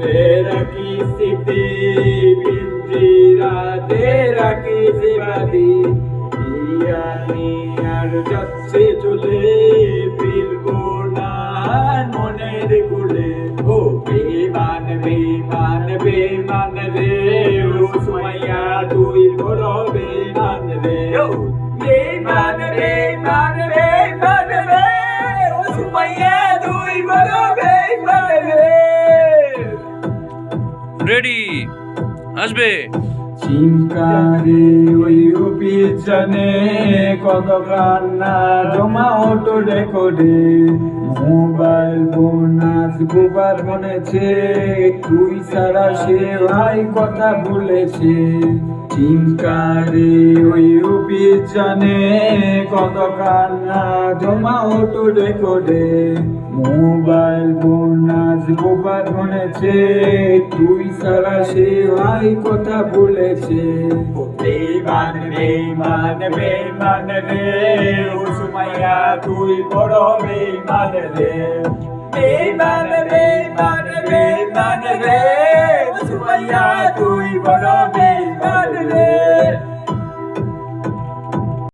রে রাখি স্মৃতি, পিতৃ রাতে রাখি সেবাদি ইয়ানি আর যাচ্ছে চলে ফিরবো না মনের কুলে। ও বেমান বেমান বেমান রে, ও সুমাইয়া, তুই বড় বেমান রে। ও বেমান বেমান বেমান রে, ও সুমাইয়া, তুই বড় বেমান রেডি আসবে। চিমকারে ওই পিছনে কত কান্না জমা হতো রেকর্ডে। মোবাইল ফোন আজ গোবার মনেছে তুই সারা সে ভাই কথা বলেছে চিমকারে ওই পিছনে কত কান্না জমা হতো রেকর্ডে। মোবাইল ফোন আজ তুই সারা সে ভাই কথা বলেছে। বেমান বেমান বেমান রে ও সুমাইয়া তুই বড় বেমান রে বেমান বেমান বেমান সুমাইয়া তুই বড় বেমান